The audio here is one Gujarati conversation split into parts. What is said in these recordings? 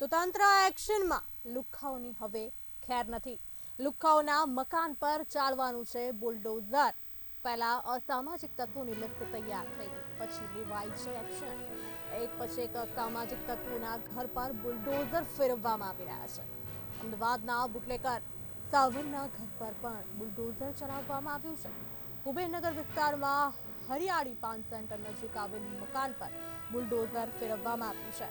તો તંત્ર એક્શનમાં. લુખ્ખાઓની હવે ખેર નથી. લુખ્ખાઓના મકાન પર ચાલવાનું છે બુલડોઝર. પહેલા અસામાજિક તત્વોની લિસ્ટ તૈયાર થઈ ગઈ. પછી લેવાય છે એક્શન. એક પછી એક અસામાજિક તત્વોના ઘર પર બુલડોઝર ફેરવવામાં આવી રહ્યા છે. અમદાવાદના બુટલેકર સાવનના ઘર પર પણ બુલડોઝર ચલાવવામાં આવ્યું છે. કુબેરનગર વિસ્તારમાં હરિયાળી પાન સેન્ટર નજીક આવેલ મકાન પર બુલડોઝર ફેરવવામાં આવ્યું છે.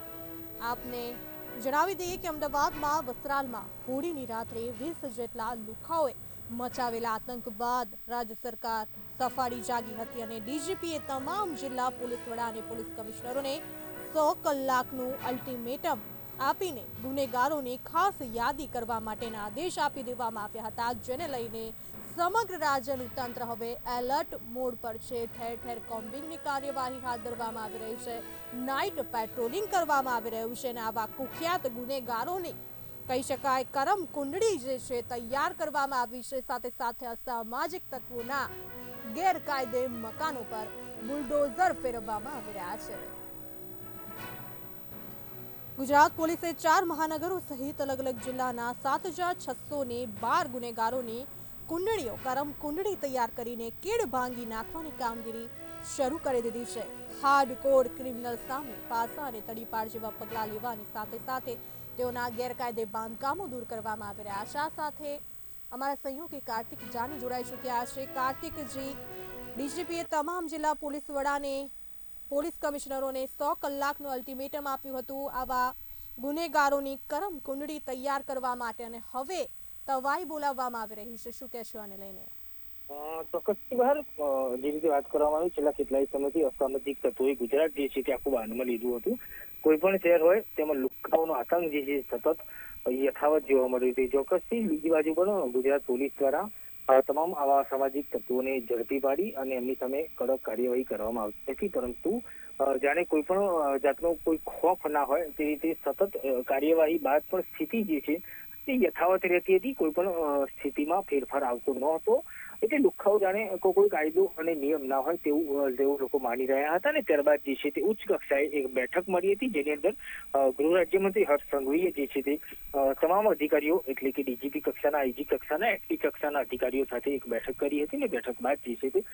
આપને જણાવી દઈએ કે અમદાવાદમાં વસ્ત્રાલમાં હોળીની રાત્રે વીસ જેટલા લુખાઓએ મચાવેલા આતંક બાદ રાજ્ય સરકાર સફાળી જાગી હતી અને ડીજીપીએ તમામ જિલ્લા પોલીસ વડા અને પોલીસ કમિશનરોને સો કલાકનું અલ્ટિમેટમ આપીને ગુનેગારોની ખાસ યાદી કરવા માટેના આદેશ આપી દેવામાં આવ્યા હતા, જેને લઈને સમગ્ર રાજ્યનું તંત્ર હવે એલર્ટ મોડ પર છે. ઠેર ઠેર કોમ્બિંગની કાર્યવાહી હાથ ધરવામાં આવી રહી છે. નાઇટ પેટ્રોલિંગ કરવામાં આવી રહ્યું છે અને આવા કુખ્યાત ગુનેગારોની કહી શકાય કરમ કુંડળી જે છે તૈયાર કરવામાં આવી છે. સાથે સાથે અસામાજિક તત્વોના ગેરકાયદે મકાનો પર બુલડોઝર ફેરવવામાં આવી રહ્યા છે. ગુજરાત પોલીસે ચાર મહાનગરો સહિત અલગ અલગ જિલ્લાના સાત હજાર છસો ને બાર ગુનેગારોની કુંડળીઓ કરમ કુંડળી તૈયાર કરીને કેડ ભાંગી નાખવાની કામગીરી શરૂ કરી દીધી છે. હાર્ડ કોર ક્રિમિનલ સામે પાસા અને તડીપાર જેવા પગલાં લેવાની સાથે સાથે તેઓના ગેરકાયદે બાંધકામો દૂર કરવામાં આવી રહ્યા છે. આ સાથે અમારા સહયોગી કાર્તિક જાની જોડાઈ ચૂક્યા છે. કાર્તિકજી, ડીજીપીએ તમામ જિલ્લા પોલીસ વડાને પોલીસ કમિશનરોને સો કલાકનું અલ્ટિમેટમ આપ્યું હતું. આવા ગુનેગારોની કરમ કુંડળી તૈયાર કરવા માટે અને હવે તવાઈ બોલાવવામાં આવી રહી છે. શું કહેશો આને લઈને? ચોક્કસથી જે રીતે વાત કરવામાં આવી, છેલ્લા કેટલાય સમયથી અસામાજિક તત્વોએ ગુજરાત જે છે તે આખું બાંધમાં લીધું હતું. કોઈ પણ શહેર હોય, તેમાં લુકાઓનો આતંક જે છે સતત યથાવત જોવા મળ્યું હતું ચોક્કસથી બીજી બાજુ પણ ગુજરાત પોલીસ દ્વારા તમામ આવા સામાજિક તત્વોને ઝડપી પાડી અને એમની સામે કડક કાર્યવાહી કરવામાં આવતી નથી પરંતુ જાણે કોઈ પણ જાતનો કોઈ ખોફ ના હોય, તે રીતે સતત કાર્યવાહી બાદ પણ સ્થિતિ જે છે, તે યથાવત રહેતી હતી. કોઈ પણ સ્થિતિમાં ફેરફાર આવતો ન હતો. એટલે લુખ્ખાઓ જાણે કોઈ કાયદો અને નિયમ ના હોય તેવું તેવું લોકો માની રહ્યા હતા અને ત્યારબાદ જે છે તે ઉચ્ચ કક્ષાએ એક બેઠક મળી હતી જેની અંદર ગૃહ રાજ્યમંત્રી હર્ષ સંઘવીએ જે છે તે તમામ અધિકારીઓ એટલે કે ડીજીપી કક્ષાના, આઈજી કક્ષાના, એસપી કક્ષાના અધિકારીઓ સાથે એક બેઠક કરી હતી અને બેઠક બાદ જે છે તે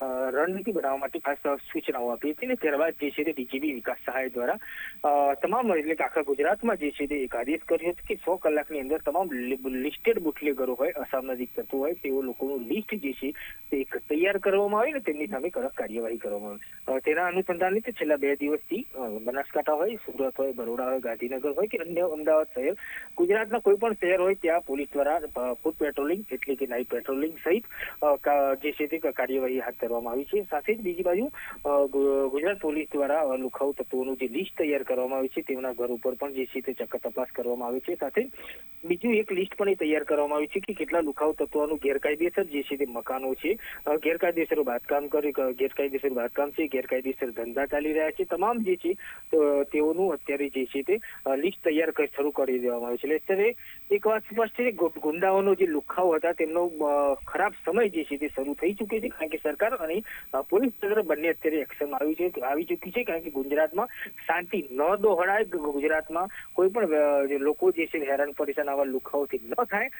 રણનીતિ બનાવવા માટે ખાસ સૂચનાઓ આપી હતી અને ત્યારબાદ જે છે તે ડીજીપી વિકાસ સહાય દ્વારા તમામ એટલે કે આખા ગુજરાતમાં જે છે તે એક આદેશ કર્યો હતો કે સો કલાકની અંદર તમામ લિસ્ટેડ બુટલેગરો હોય અસામાજિક તત્વો હોય તેઓ લોકોનું લિસ્ટ જે છે એક તૈયાર કરવામાં આવે ને તેમની સામે કડક કાર્યવાહી કરવામાં આવે. તેના અનુસંધાને છેલ્લા બે દિવસથી બનાસકાંઠા હોય, સુરત હોય, બરોડા હોય, ગાંધીનગર હોય કે અન્ય અમદાવાદ શહેર, ગુજરાતના કોઈ પણ શહેર હોય, ત્યાં પોલીસ દ્વારા ફૂટ પેટ્રોલિંગ એટલે કે નાઇટ પેટ્રોલિંગ સહિત જે છે તે કાર્યવાહી હાથ ધરવામાં આવી છે. સાથે જ બીજી બાજુ ગુજરાત પોલીસ દ્વારા લુખાઉ તત્વોનું જે લિસ્ટ તૈયાર કરવામાં આવી છે, તેમના ઘર ઉપર પણ જે છે તે ચક્કર તપાસ કરવામાં આવી છે. સાથે બીજું એક લિસ્ટ પણ તૈયાર કરવામાં આવી છે કે કેટલા લુખાઉ તત્વોનું ગેરકાયદેસર જે છે તે મકાનો છે. ગેરકાયદેસર બાંધકામ કરી ગેરકાયદેસર બાંધકામ છે, ગેરકાયદેસર ધંધા ચાલી રહ્યા છે. તમામ જે છે તેઓનું અત્યારે જે છે તે લિસ્ટ તૈયાર શરૂ કરી દેવામાં આવ્યું છે. એટલે એક વાત સ્પષ્ટ છે ગુંડાઓનો જે લુખાઓ હતા, તેમનો ખરાબ સમય જે છે તે શરૂ થઈ ચૂક્યો છે, કારણ કે સરકાર અને પોલીસ તંત્ર બંને અત્યારે એક્શનમાં આવી છે, આવી ચૂકી છે, કારણ કે ગુજરાતમાં શાંતિ ન દોહડાય ગુજરાતમાં કોઈ પણ લોકો જે છે હેરાન પરેશાન આવા લુખાઓથી ન થાય.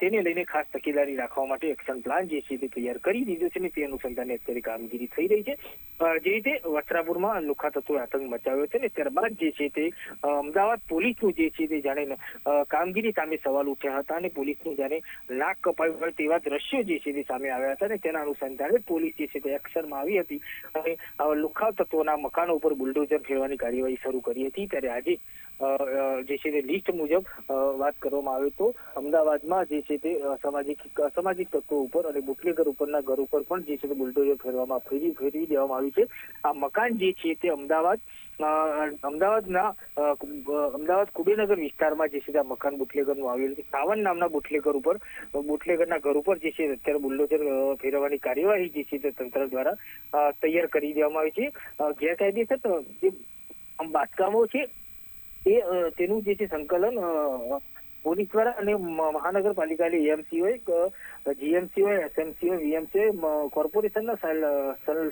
તેને લઈને ખાસ તકેદારી રાખવા માટે એક્શન પ્લાન જે છે તે તૈયાર કરી દીધો છે ને તે અનુસંધાને અત્યારે કામગીરી થઈ રહી છે. જે રીતે વસ્ત્રાપુરમાં લુખા તત્વોએ આતંક મચાવ્યો છે ને ત્યારબાદ જે છે તે અમદાવાદ પોલીસનું જે છે તે જાણે કામગીરી સામે સવાલ ઉઠ્યા હતા અને પોલીસનું જાણે નાક કપાયું હોય તેવા દ્રશ્યો જે છે તે સામે આવ્યા હતા અને તેના અનુસંધાને પોલીસ જે છે તે એક્શનમાં આવી હતી અને લુખા તત્વોના મકાનો ઉપર બુલડોઝર ફેરવાની કાર્યવાહી શરૂ કરી હતી. ત્યારે આજે જે છે તે લિસ્ટ મુજબ વાત કરવામાં આવે તો અમદાવાદમાં જે છે તે સામાજિક સામાજિક તત્વો ઉપર અને બુટલેગર ઉપરના ઘર ઉપર પણ જે છે તે બુલડોઝર ફેરવામાં ફેરવી ફેરવી દેવામાં આવ્યું છે. આ મકાન જે છે તે અમદાવાદ અમદાવાદના અમદાવાદ કુબેરનગર વિસ્તારમાં જે છે તે આ મકાન બુટલેગરનું આવેલું છે. સાવન નામના બુટલેગર ઉપર, બુટલેગરના ઘર ઉપર જે છે અત્યારે બુલડોઝર ફેરવવાની કાર્યવાહી જે છે તે તંત્ર દ્વારા તૈયાર કરી દેવામાં આવી છે. ગેરકાયદેસર જે બાંધકામો છે, એ તેનું જે છે સંકલન પોલીસ દ્વારા અને મહાનગરપાલિકાની એએમસી હોય જીએમસી હોય એસએમસી હોય વીએમસી હોય કોર્પોરેશનના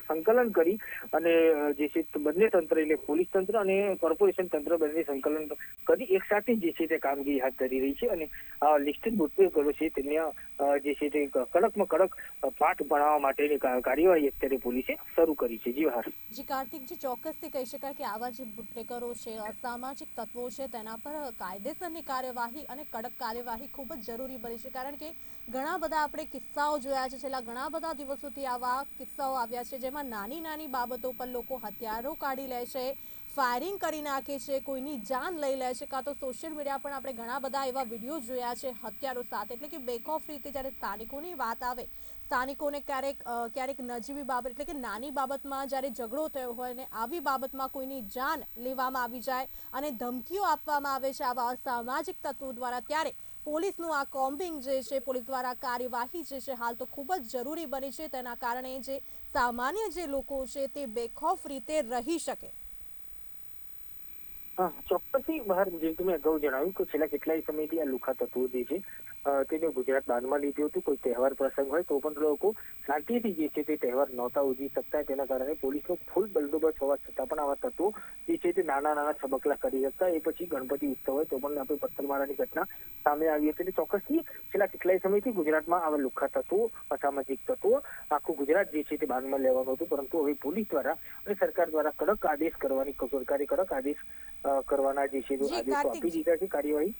સંકલન કરી અને જે છે બંને તંત્ર, એટલે પોલીસ તંત્ર અને કોર્પોરેશન તંત્ર બંને સંકલન કરી, એક સાથે જે છે તે કામગીરી હાથ ધરી રહી છે અને લિસ્ટેડ બુટલેગરો છે. તેમને જે છે તે કડકમાં કડક પાઠ ભણાવવા માટેની કાર્યવાહી અત્યારે પોલીસે શરૂ કરી છે. જી હા જી કાર્તિકજી ચોક્કસથી કહી શકાય કે આવા જે બુટલેકરો છે, અસામાજિક તત્વો છે, તેના પર કાયદેસરની કાર્યવાહી અને કડક કાર્યવાહી ખૂબ જ જરૂરી બની છે. કારણ કે ઘણા બધા આપણે કિસ્સાઓ જોયા છે. છેલ્લા ઘણા બધા દિવસોથી આવા કિસ્સાઓ આવ્યા છે, જેમાં નાની નાની બાબતો પર લોકો હથિયારો કાઢી લે છે. ફાયરિંગ કરી નાખે છે, કોઈની જાન લઈ લે છે, કાં તો સોશિયલ મીડિયા પર આપણે ઘણા બધા એવા વીડિયો જોયા છે, હત્યારો સાથે. એટલે કે બેકઓફ રીતે જ્યારે સ્થાનિકોની વાત આવે, સ્થાનિકોને ક્યારેક ક્યારેક નજીવી બાબત, એટલે કે નાની બાબતમાં જ્યારે ઝઘડો થયો હોય ને આવી બાબતમાં કોઈની જાન લેવામાં આવી જાય અને ધમકીઓ આપવામાં આવે છે આવા અસામાજિક તત્વો દ્વારા, ત્યારે પોલીસનું આ કોમ્બિંગ જે છે, પોલીસ દ્વારા કાર્યવાહી જે છે, હાલ તો ખૂબ જ જરૂરી બની છે. તેના કારણે જે સામાન્ય જે લોકો છે, તે બેખોફ રીતે રહી શકે. ચોક્કસથી બહાર જેમ કે મેં અગાઉ જણાવ્યું કે છેલ્લા કેટલાય સમયથી આ લુખા તત્વો જે છે અ, તેને ગુજરાત બાનમાં લીધું હતું કોઈ તહેવાર પ્રસંગ હોય તો પણ લોકો શાંતિથી જે છે તે તહેવાર નહોતા ઉજવી શકતા તેના કારણે પોલીસનો ફૂલ બંદોબસ્ત હોવા છતાં પણ આવા તત્વો જે છે તે નાના નાના છબકલા કરી શકતા એ પછી ગણપતિ ઉત્સવ હોય તો પણ આપણે પથ્થરમારાની ઘટના સામે આવી હતી. એટલે ચોક્કસથી છેલ્લા કેટલાય સમયથી ગુજરાતમાં આવા લુખા તત્વો અસામાજિક તત્વો આખું ગુજરાત જે છે તે બાનમાં લેવાનું હતું પરંતુ હવે પોલીસ દ્વારા અને સરકાર દ્વારા કડક આદેશ કરવાની સરકારે કડક આદેશ કરવાના જે છે આદેશો આપી દીધા છે કાર્યવાહી.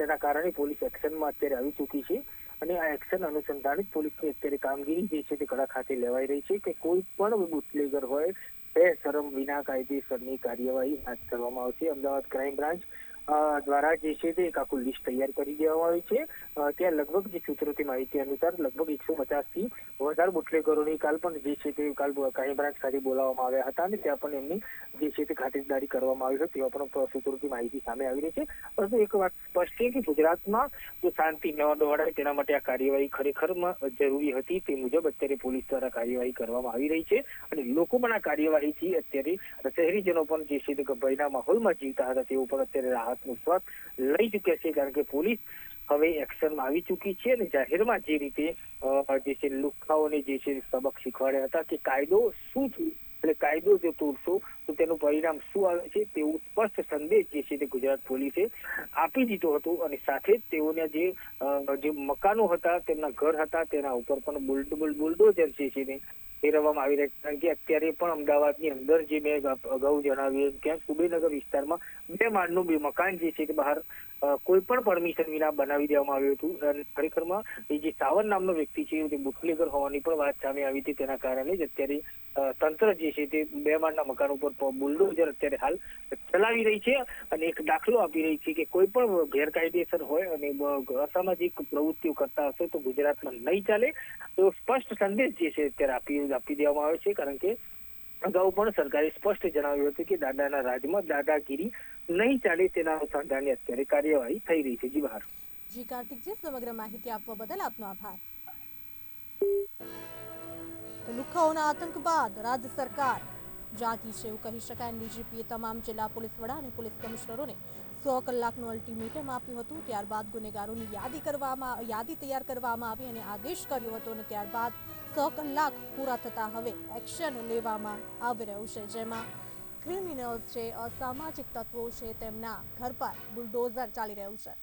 તેના કારણે પોલીસ એક્શનમાં અત્યારે આવી ચૂકી છે અને આ એક્શન અનુસંધાનિત પોલીસની અત્યારે કામગીરી જે છે તે કડા ખાતે લેવાઈ રહી છે કે કોઈ પણ બુટલેગર હોય બે શરમ વિના કાયદેસરની કાર્યવાહી હાથ ધરવામાં આવશે. અમદાવાદ ક્રાઇમ બ્રાન્ચ દ્વારા જે છે તે એક આખું લિસ્ટ તૈયાર કરી દેવામાં આવી છે. ત્યાં લગભગ જે સૂત્રોથી માહિતી અનુસાર લગભગ એકસો પચાસથી વધારે બુટલેગરોની કાલ પણ જે છે તે કાલ ક્રાઇમ બ્રાન્ચ ખાતે બોલાવવામાં આવ્યા હતા અને ત્યાં પણ એમની જે છે તે ખાતરદારી કરવામાં આવી છે તેવા પણ સૂત્રોથી માહિતી સામે આવી રહી છે. પરંતુ એક વાત સ્પષ્ટ છે કે ગુજરાતમાં જો શાંતિ ન દોડાય તેના માટે આ કાર્યવાહી ખરેખરમાં જરૂરી હતી તે મુજબ અત્યારે પોલીસ દ્વારા કાર્યવાહી કરવામાં આવી રહી છે અને લોકો પણ આ કાર્યવાહીથી અત્યારે શહેરીજનો પણ જે છે તે માહોલમાં જીવતા હતા તેઓ પણ અત્યારે રાહતનો શ્વાસ લઈ ચૂક્યા છે કારણ કે પોલીસ હવે એક્શનમાં આવી ચૂકી છે અને જાહેરમાં જે રીતે જે છે લુખાઓને જે છે સબક શીખવાડ્યા હતા કે કાયદો શું છે એટલે કાયદો જો તોડશો તો તેનું પરિણામ શું આવે છે તેવું સ્પષ્ટ સંદેશ જે છે તે ગુજરાત પોલીસે આપી દીધો હતો અને સાથે જ તેઓના જે જે મકાનો હતા તેમના ઘર હતા તેના ઉપર પણ બુલડ- બુલ- બુલડોઝર જે છે ફેરવવામાં આવી રહ્યા છે. કારણ કે અત્યારે પણ અમદાવાદની અંદર જે મેં અગાઉ જણાવ્યું ત્યાં ક્યાંક સુબેનગર વિસ્તારમાં બે માળનું બે મકાન જે છે તે બહાર કોઈ પણ પરમિશન વિના બનાવી દેવામાં આવ્યું હતું. અને ખરેખરમાં એ જે સાવન નામનો વ્યક્તિ છે તે બુટલેગર હોવાની પણ વાત સામે આવી હતી. તેના કારણે જ અત્યારે તંત્ર જે છે તે બે માળના મકાન ઉપર બુલડોઝર અત્યારે હાલ ચલાવી રહી છે અને એક દાખલો આપી રહી છે કે કોઈ પણ ગેરકાયદેસર હોય અને અસામાજિક પ્રવૃત્તિઓ કરતા હશે તો ગુજરાતમાં નહીં ચાલે. એવો સ્પષ્ટ સંદેશ જે છે અત્યારે આપી આપી દેવામાં આવે છે, કારણ કે અગાઉ પણ સરકારે સ્પષ્ટ જણાવ્યું હતું કે દાદાના રાજમાં દાદાગીરી નહીં ચાલે તેના અનુસંધાને અત્યારે કાર્યવાહી થઈ રહી છે. જી બહાર. જી, કાર્તિકજી, સમગ્ર માહિતી આપવા બદલ આપનો આભાર. લુખાઓના આતંક બાદ રાજ્ય સરકાર જાગી છે એવું કહી શકાય. ડીજીપીએ તમામ જિલ્લા પોલીસ વડા અને પોલીસ કમિશનરોને સો કલાકનું અલ્ટિમેટમ આપ્યું હતું. ત્યારબાદ ગુનેગારોની યાદી કરવામાં, યાદી તૈયાર કરવામાં આવી અને આદેશ કર્યો હતો અને ત્યારબાદ સો કલાક પૂરા થતા હવે એક્શન લેવામાં આવી રહ્યું છે. જેમાં ક્રિમિનલ્સ છે, અસામાજિક તત્વો છે, તેમના ઘર પર બુલડોઝર ચાલી રહ્યું છે.